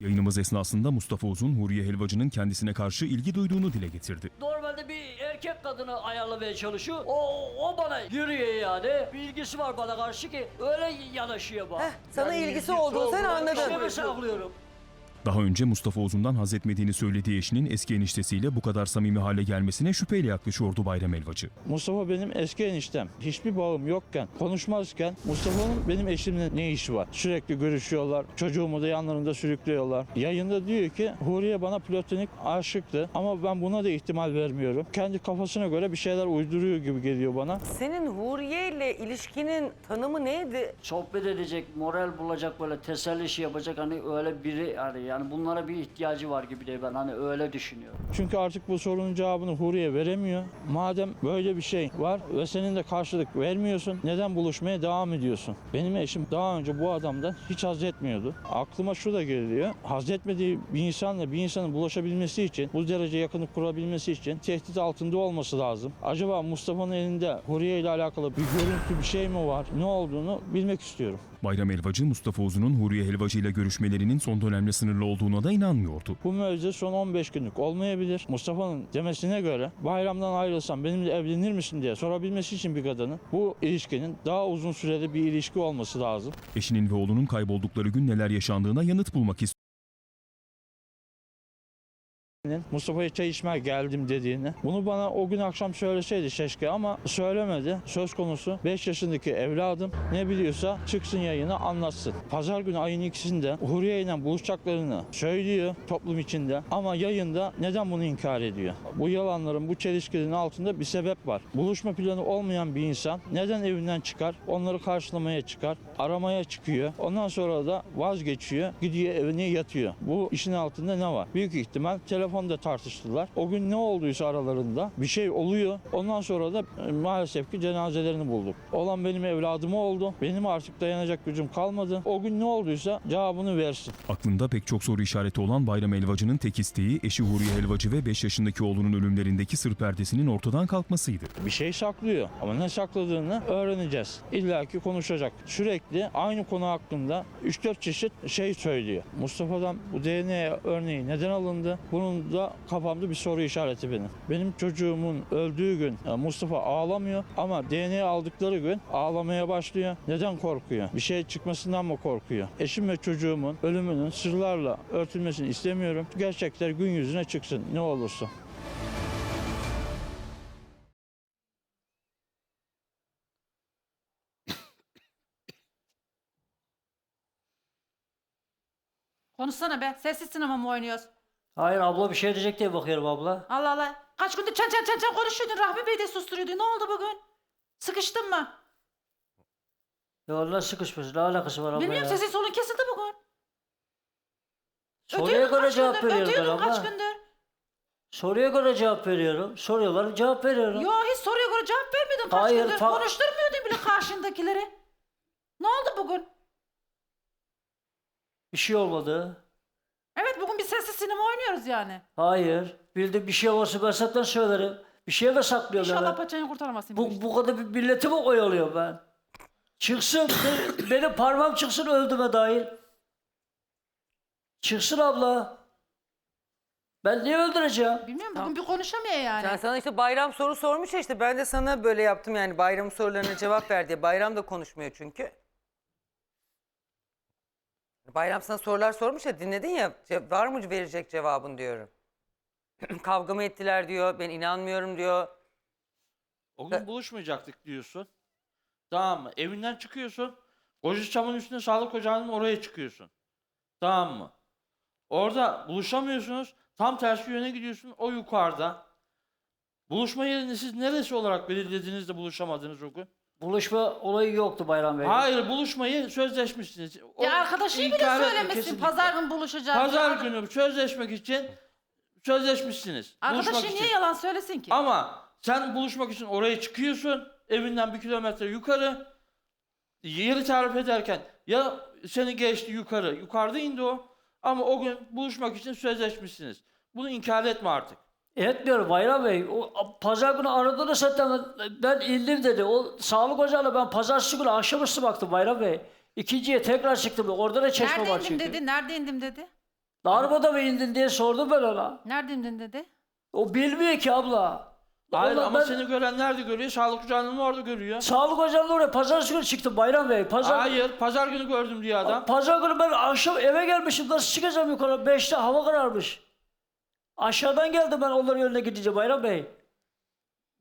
Yayınımız esnasında Mustafa Uzun, Huriye Helvacı'nın kendisine karşı ilgi duyduğunu dile getirdi. Normalde bir erkek kadını ayarlamaya çalışıyor. O, o bana yürüyor yani. Bir ilgisi var bana karşı ki öyle yanaşıyor bana. Heh, sana ilgisi olduğunu sen anladın. İşte saklıyorum. Daha önce Mustafa Uzun'dan haz etmediğini söylediği eşinin eski eniştesiyle bu kadar samimi hale gelmesine şüpheyle yaklaşıyordu Bayram Helvacı. Mustafa benim eski eniştem. Hiçbir bağım yokken, konuşmazken Mustafa'nın benim eşimle ne işi var? Sürekli görüşüyorlar. Çocuğumu da yanlarında sürüklüyorlar. Yayında diyor ki Huriye bana platonik aşıktı ama ben buna da ihtimal vermiyorum. Kendi kafasına göre bir şeyler uyduruyor gibi geliyor bana. Senin Huriye ile ilişkinin tanımı neydi? Sohbet edecek, moral bulacak böyle teselli işi yapacak hani öyle biri yani yani bunlara bir ihtiyacı var gibi de ben hani öyle düşünüyorum. Çünkü artık bu sorunun cevabını Huriye veremiyor. Madem böyle bir şey var ve senin de karşılık vermiyorsun, neden buluşmaya devam ediyorsun? Benim eşim daha önce bu adamdan hiç haz etmiyordu. Aklıma şu da geliyor. Haz etmediği bir insanla bir insanın bulaşabilmesi için, bu derece yakınlık kurabilmesi için tehdit altında olması lazım. Acaba Mustafa'nın elinde Huriye ile alakalı bir görüntü, bir şey mi var? Ne olduğunu bilmek istiyorum. Bayram Helvacı, Mustafa Uzun'un Huriye Helvacı ile görüşmelerinin son dönemle sınırlı olduğuna da inanmıyordu. Bu mevzu son 15 günlük olmayabilir. Mustafa'nın demesine göre bayramdan ayrılsam benimle evlenir misin diye sorabilmesi için bir kadının bu ilişkinin daha uzun süreli bir ilişki olması lazım. Eşinin ve oğlunun kayboldukları gün neler yaşandığına yanıt bulmak istiyor. Mustafa'ya çay içmeye geldim dediğini. Bunu bana o gün akşam söyleseydi keşke ama söylemedi. Söz konusu 5 yaşındaki evladım ne biliyorsa çıksın yayına anlatsın. Pazar günü ayın ikisinde Huriye ile buluşacaklarını söylüyor toplum içinde ama yayında neden bunu inkar ediyor? Bu yalanların, bu çelişkinin altında bir sebep var. Buluşma planı olmayan bir insan neden evinden çıkar? Onları karşılamaya çıkar, aramaya çıkıyor. Ondan sonra da vazgeçiyor, gidiyor evine yatıyor. Bu işin altında ne var? Büyük ihtimal telefonda tartıştılar. O gün ne olduysa aralarında bir şey oluyor. Ondan sonra da e, maalesef ki cenazelerini bulduk. Olan benim evladım oldu. Benim artık dayanacak gücüm kalmadı. O gün ne olduysa cevabını versin. Aklında pek çok soru işareti olan Bayram Helvacı'nın tek isteği eşi Huriye Helvacı ve 5 yaşındaki oğlunun ölümlerindeki sır perdesinin ortadan kalkmasıydı. Bir şey saklıyor ama ne sakladığını öğreneceğiz. İlla ki konuşacak. Sürekli aynı konu hakkında 3-4 çeşit şey söylüyor. Mustafa'dan bu DNA örneği neden alındı? Bunun da kafamda bir soru işareti benim. Benim çocuğumun öldüğü gün Mustafa ağlamıyor ama DNA aldıkları gün ağlamaya başlıyor. Neden korkuyor? Bir şey çıkmasından mı korkuyor? Eşim ve çocuğumun ölümünün sırlarla örtülmesini istemiyorum. Gerçekler gün yüzüne çıksın ne olursa. Konuşsana be. Sessiz sinema mı oynuyoruz? Hayır abla bir şey diyecek diye bakıyorum abla. Allah Allah. Kaç gündür çan çan çan çan konuşuyordun. Rahmi Bey de susturuyordu. Ne oldu bugün? Sıkıştın mı? Ya ne sıkışmış ne alakası var abla Bilmiyorum ya. sesin solun kesildi bugün. Soruya Ötüyordun göre kaç cevap gündür, veriyorum ben ötüyordun kaç abla. gündür. Soruya göre cevap veriyorum. Soruyorlar cevap veriyorum. Yo hiç soruya göre cevap vermedin kaç Hayır, gündür. fa- Konuşturmuyordun bile karşındakileri. Ne oldu bugün? Bir şey olmadı. Evet bugün bir sessiz sinema oynuyoruz yani. Hayır. Bildim bir şey olursa ben zaten söylerim. Bir şey de saklıyorum İnşallah ben. paçanı kurtaramazsın. Bu, bu kadar bir milleti mi oyalıyorum ben? Çıksın. be- benim parmağım çıksın öldüme dair. Çıksın abla. Ben niye öldüreceğim? Bilmiyorum bugün bir konuşamıyor yani. Yani sana işte bayram soru sormuş ya işte ben de sana böyle yaptım yani bayram sorularına cevap ver diye. Bayram da konuşmuyor çünkü. Bayram sana sorular sormuş ya dinledin ya ce- var mı verecek cevabın diyorum. Kavga mı ettiler diyor ben inanmıyorum diyor. O gün buluşmayacaktık diyorsun. Tamam mı? Evinden çıkıyorsun. Kocaçam'ın üstüne sağlık ocağının oraya çıkıyorsun. Tamam mı? Orada buluşamıyorsunuz. Tam tersi yöne gidiyorsun. O yukarıda. Buluşma yerini siz neresi olarak belirlediniz de buluşamadınız o gün? Buluşma olayı yoktu Bayram Bey. Hayır buluşmayı sözleşmişsiniz. O Ya arkadaşı bile inkar etme söylemişsin. kesinlikle. Pazar günü buluşacağız. Pazar Ya. günü sözleşmek için sözleşmişsiniz. Arkadaşı buluşmak niye için. yalan söylesin ki? Ama sen buluşmak için oraya çıkıyorsun. Evinden bir kilometre yukarı. Yeri tarif ederken ya seni geçti yukarı. Yukarıda indi o. Ama o gün buluşmak için sözleşmişsiniz. Bunu inkar etme artık. Etmiyorum Bayram Bey. O pazar günü aradı da zaten ben indim dedi. O sağlık ocağına ben pazartesi günü akşamüstü baktım Bayram Bey. İkinciye tekrar çıktım. Orada da çeşme Nerede var indim çünkü. dedi? Nerede indim dedi? Darboda mı indin diye sordum ben ona. Neredeydin dedi? O bilmiyor ki abla. Hayır Ulan ama ben- seni gören nerede görüyor? Sağlık ocağının orada görüyor. Sağlık hocamla oraya pazar günü çıktım Bayram Bey. Pazar, Hayır pazar günü gördüm diyor adam. pazar günü ben akşam eve gelmişim. Nasıl çıkacağım yukarı? Beşte hava kararmış. Aşağıdan geldim ben onların önüne gidince Bayram Bey.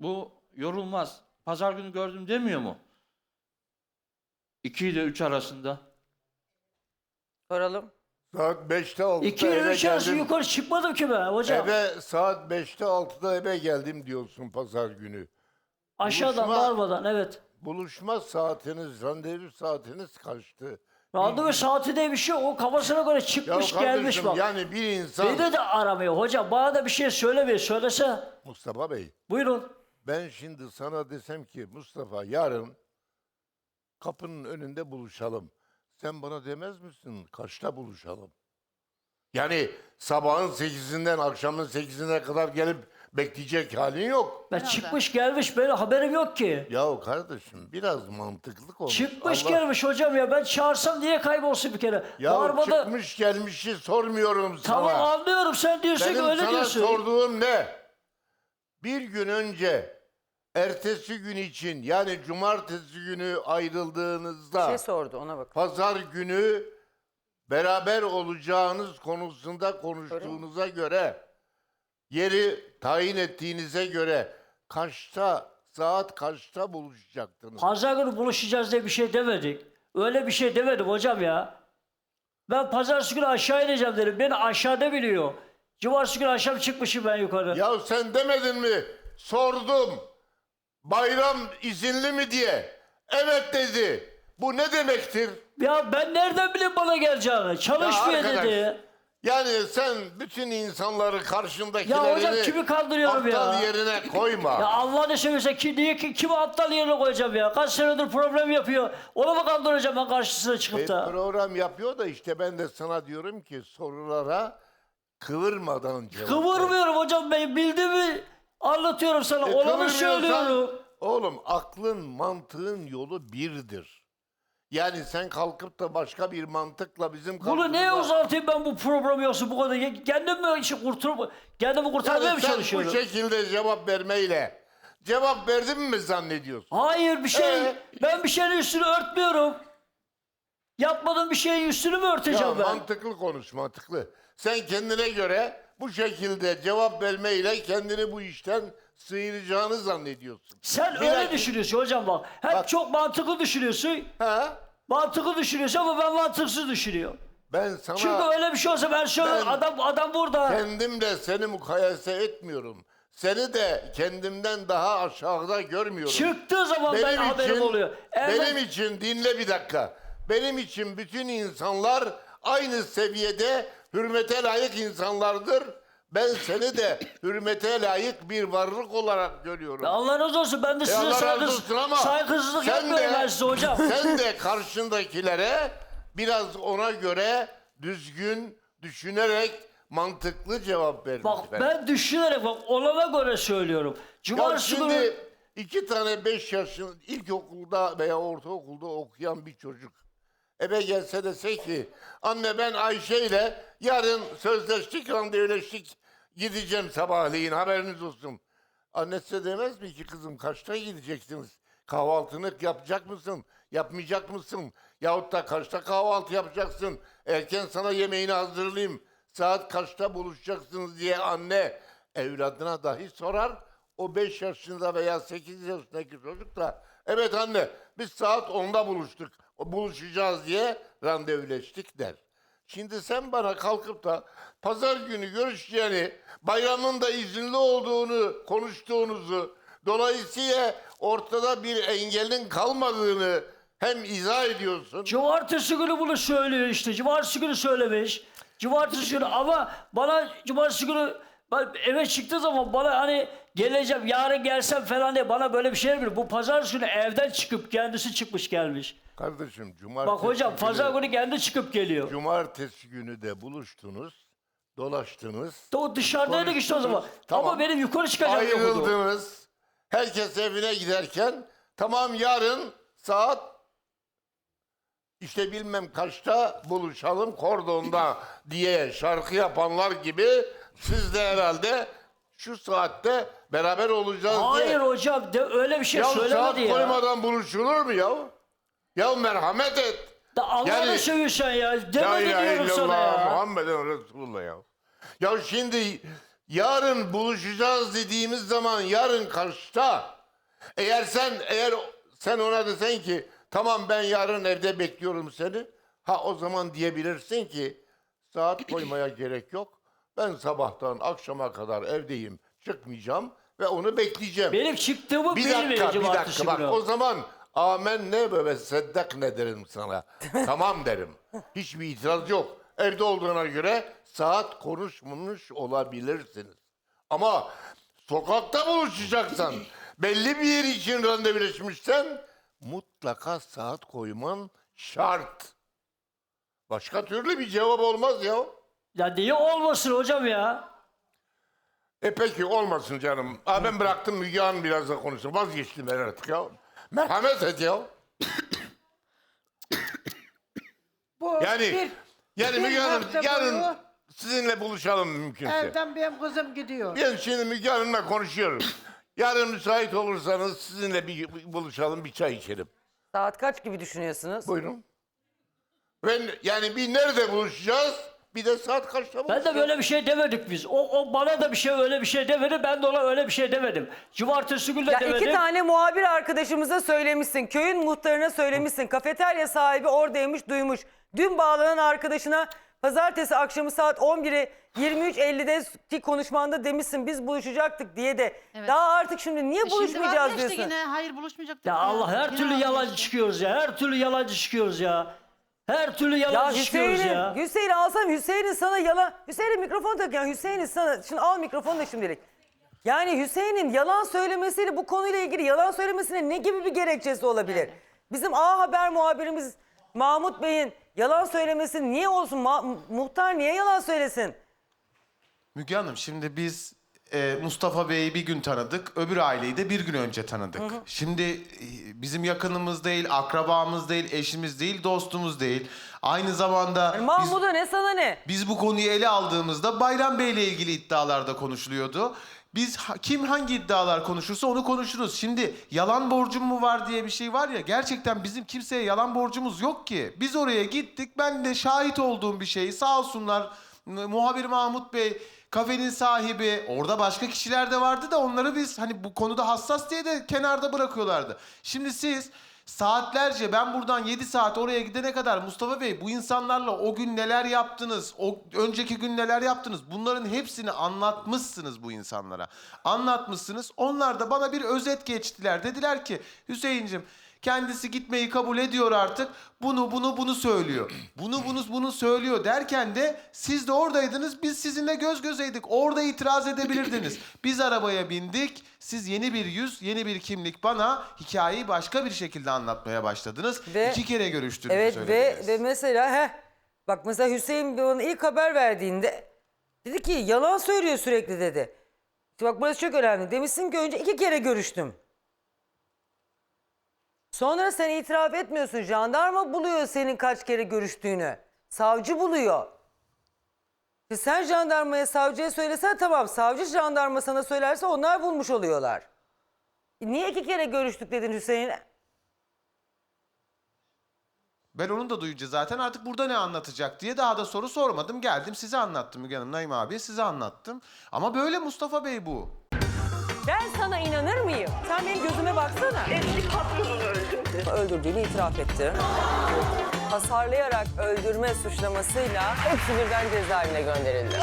Bu yorulmaz. Pazar günü gördüm demiyor mu? 2 ile 3 arasında. Soralım. Saat 5'te 6'da İki eve içerisi geldim. yukarı çıkmadım ki ben hocam. Eve saat 5'te 6'da eve geldim diyorsun pazar günü. Aşağıdan buluşma- darmadan evet. Buluşma saatiniz, randevu saatiniz kaçtı? Randevu saati diye bir şey o kafasına göre çıkmış gelmiş bak. yani bir insan... Beni de aramıyor hocam. Bana da bir şey söylemiyor. Söylese. Mustafa Bey, Buyurun. ben şimdi sana desem ki Mustafa yarın kapının önünde buluşalım. Sen bana demez misin kaçta buluşalım? Yani sabahın 8'inden akşamın 8'ine kadar gelip bekleyecek halin yok. Ben çıkmış gelmiş benim haberim yok ki. Yahu kardeşim biraz mantıklı konuş. Çıkmış Allah- gelmiş hocam ya ben çağırsam niye kaybolsun bir kere? Ya Darbada- çıkmış gelmişi sormuyorum sana. Tamam anlıyorum sen diyorsun Benim ki öyle sana diyorsun. sorduğum ne? Bir gün önce ertesi gün için yani cumartesi günü Bir ayrıldığınızda şey sordu ona bak. pazar günü beraber olacağınız konusunda konuştuğunuza göre yeri tayin ettiğinize göre kaçta saat kaçta buluşacaktınız? Pazar günü buluşacağız diye bir şey demedik. Öyle bir şey demedim hocam ya. Ben pazartesi günü aşağı ineceğim dedim. Beni aşağıda biliyor. Cumartesi günü akşam çıkmışım ben yukarı. Ya sen demedin mi? Sordum. Bayram izinli mi diye. Evet dedi. Bu ne demektir? Ya ben nereden bileyim bana geleceğini? Çalışmıyor arkadaş, dedi. Yani sen bütün insanları karşındakilerini Ya hocam kimi kandırıyorum ya? aptal yerine koyma. Ya Allah'ını seversen ki niye ki kimi aptal yerine koyacağım ya? Kaç senedir problem yapıyor. Onu mu kandıracağım ben karşısına çıkıp E, da? program yapıyor da işte ben de sana diyorum ki sorulara kıvırmadan cevap ver. Kıvırmıyorum hocam ben bildiğimi anlatıyorum sana. E, Olanı kıvırmıyorsan, söylüyorum. Oğlum aklın mantığın yolu birdir. Yani sen kalkıp da başka bir mantıkla bizim Bunu neye kalkımıza- uzatayım ben bu programı yoksa bu kadar? Ya- Kendim mi işi kurtarıp, kendimi kurtarmaya Yani mı sen çalışıyorum? bu şekilde cevap vermeyle cevap verdim mi zannediyorsun? Hayır bir şey, Ee? ben bir şeyin üstünü örtmüyorum. Yapmadığım bir şeyin üstünü mü Ya örteceğim ben? mantıklı konuş mantıklı. Sen kendine göre bu şekilde cevap vermeyle kendini bu işten sıyıracağını zannediyorsun. Sen Bir öyle dakika. düşünüyorsun hocam bak. Hep Bak. çok mantıklı düşünüyorsun. Ha? Mantıklı düşünüyorsun ama ben mantıksız düşünüyorum. Ben sana Çünkü öyle bir şey olsa ben şöyle Ben- adam adam burada. kendimle seni mukayese etmiyorum. Seni de kendimden daha aşağıda görmüyorum. Çıktığı zaman ben haberim oluyor. Evet. Benim için dinle bir dakika. Benim için bütün insanlar aynı seviyede hürmete layık insanlardır. Ben seni de hürmete layık bir varlık olarak görüyorum. Allah razı olsun ben de E size Allah razı saygısız, olsun ama saygısızlık sen yapmıyorum de- ben size hocam. Sen de karşındakilere biraz ona göre düzgün düşünerek mantıklı cevap ver Bak lütfen. ben düşünerek bak olana göre söylüyorum. Ya Cumartesi günü şimdi iki tane beş yaşın ilkokulda veya ortaokulda okuyan bir çocuk eve gelse dese ki anne ben Ayşe ile yarın sözleştik randevuleştik gideceğim sabahleyin haberiniz olsun. Annesi de demez mi ki kızım kaçta gideceksiniz? Kahvaltını yapacak mısın? Yapmayacak mısın? Yahut da kaçta kahvaltı yapacaksın? Erken sana yemeğini hazırlayayım. Saat kaçta buluşacaksınız diye anne evladına dahi sorar. O 5 yaşında veya 8 yaşındaki çocuk da evet anne biz saat 10'da buluştuk. Buluşacağız diye randevuleştik der. Şimdi sen bana kalkıp da pazar günü görüşeceğini, bayramın da izinli olduğunu konuştuğunuzu, dolayısıyla ortada bir engelin kalmadığını hem izah ediyorsun. cumartesi günü bunu söylüyor işte. Cumartesi günü söylemiş. Cumartesi günü ama bana cumartesi günü ben eve çıktığı zaman bana hani geleceğim yarın gelsem falan diye bana böyle bir şey yapıyor. Bu pazartesi günü evden çıkıp kendisi çıkmış gelmiş. Kardeşim cumartesi Bak hocam pazar günü, günü kendi çıkıp geliyor. cumartesi günü de buluştunuz, dolaştınız, O dışarıdaydık işte o zaman. Tamam. Ama benim yukarı çıkacağım yoktu. ayrıldınız. Herkes evine giderken tamam yarın saat işte bilmem kaçta buluşalım kordonda diye şarkı yapanlar gibi siz de herhalde şu saatte beraber olacağız Hayır diye. hocam de, öyle bir şey Ya saat söylemedi ya. koymadan buluşulur mu ya? Ya merhamet et. Da Allah'ını Yani- seviyorsan ya. La Demedi ilahe diyorum sana illallah ya. Muhammeden Resulullah ya. Ya şimdi yarın buluşacağız dediğimiz zaman yarın kaçta? Eğer sen eğer sen ona desen ki tamam ben yarın evde bekliyorum seni. Ha o zaman diyebilirsin ki saat koymaya gerek yok. Ben sabahtan akşama kadar evdeyim. Çıkmayacağım ve onu bekleyeceğim. Benim çıktığımı Bir bilmiyor dakika, bir cumartesi dakika bak o zaman amen ne ve seddak ne derim sana. tamam derim. Hiçbir itiraz yok. Evde olduğuna göre saat konuşmuş olabilirsiniz. Ama sokakta buluşacaksan, belli bir yer için randevuleşmişsen mutlaka saat koyman şart. Başka türlü bir cevap olmaz ya. Ya niye olmasın hocam ya? E peki olmasın canım. Aa, ben bıraktım Müge Hanım biraz da konuşsun. Vazgeçtim ben artık ya. Merhamet et ya. Bu Yani bir, yani bir Müge Hanım hafta yarın boyu sizinle buluşalım mümkünse. evden benim kızım gidiyor. Ben şimdi Müge Hanım'la konuşuyorum. Yarın müsait olursanız sizinle bir buluşalım, bir çay içelim. Saat kaç gibi düşünüyorsunuz? Buyurun. Ben yani bir nerede buluşacağız? Bir de saat kaçta Ben buluşacağız? de böyle bir şey demedik biz. O, o bana da bir şey öyle bir şey demedi. Ben de ona öyle bir şey demedim. Cumartesi günü de Ya demedim. iki tane muhabir arkadaşımıza söylemişsin. Köyün muhtarına söylemişsin. Kafeterya sahibi oradaymış duymuş. Dün bağlanan arkadaşına pazartesi akşamı saat 11'e 23.50'deki konuşmanda demişsin biz buluşacaktık diye de. Evet. Daha artık şimdi niye E Şimdi buluşmayacağız vazgeçti diyorsun? Yine, hayır buluşmayacaktık. Ya Allah her Yine türlü vazgeçti. yalancı çıkıyoruz ya. Her türlü yalancı çıkıyoruz ya. Her türlü Ya yalancı çıkıyoruz Hüseyin'in, ya. Hüseyin alsam Hüseyin'in sana yalan... Hüseyin'in mikrofon tak yani Hüseyin'in sana... Şimdi al mikrofonu da şimdilik. Yani Hüseyin'in yalan söylemesiyle bu konuyla ilgili yalan söylemesine ne gibi bir gerekçesi olabilir? Bizim A Haber muhabirimiz Mahmut Bey'in yalan söylemesi niye olsun? Ma- muhtar niye yalan söylesin? Müge Hanım şimdi biz e, Mustafa Bey'i bir gün tanıdık, öbür aileyi de bir gün önce tanıdık. Şimdi e, bizim yakınımız değil, akrabamız değil, eşimiz değil, dostumuz değil. Aynı zamanda biz, Mahmut'a ne sana ne? biz bu konuyu ele aldığımızda Bayram Bey'le ilgili iddialarda konuşuluyordu. Biz ha- kim hangi iddialar konuşursa onu konuşuruz. Şimdi yalan borcum mu var diye bir şey var ya gerçekten bizim kimseye yalan borcumuz yok ki. Biz oraya gittik ben de şahit olduğum bir şey sağ olsunlar muhabir Mahmut Bey kafenin sahibi orada başka kişiler de vardı da onları biz hani bu konuda hassas diye de kenarda bırakıyorlardı. Şimdi siz Saatlerce ben buradan 7 saat oraya gidene kadar Mustafa Bey bu insanlarla o gün neler yaptınız, o önceki gün neler yaptınız bunların hepsini anlatmışsınız bu insanlara. Anlatmışsınız. Onlar da bana bir özet geçtiler. Dediler ki Hüseyincim kendisi gitmeyi kabul ediyor artık. Bunu bunu bunu söylüyor. Bunu bunu bunu söylüyor derken de siz de oradaydınız. Biz sizinle göz gözeydik. Orada itiraz edebilirdiniz. Biz arabaya bindik. Siz yeni bir yüz, yeni bir kimlik bana hikayeyi başka bir şekilde anlatmaya başladınız. Ve- İki kere görüştüğünüzü Evet ve, söylediniz. ve mesela heh, bak mesela Hüseyin bana ilk haber verdiğinde dedi ki yalan söylüyor sürekli dedi. Bak burası çok önemli. Demişsin ki önce iki kere görüştüm. Sonra sen itiraf etmiyorsun. Jandarma buluyor senin kaç kere görüştüğünü. Savcı buluyor. Şimdi sen jandarmaya, savcıya söylesen tamam. Savcı jandarma sana söylerse onlar bulmuş oluyorlar. E Niye iki kere görüştük dedin Hüseyin'e? Ben onu da duyunca zaten artık burada ne anlatacak diye daha da soru sormadım. Geldim size anlattım Müge Hanım, Naim abiye size anlattım. Ama böyle Mustafa Bey bu. Ben sana inanır mıyım? Sen benim gözüme baksana. Eski patronunu öldürdü. Öldürdüğünü itiraf etti. Hasarlayarak öldürme suçlamasıyla hepsi birden cezaevine gönderildi.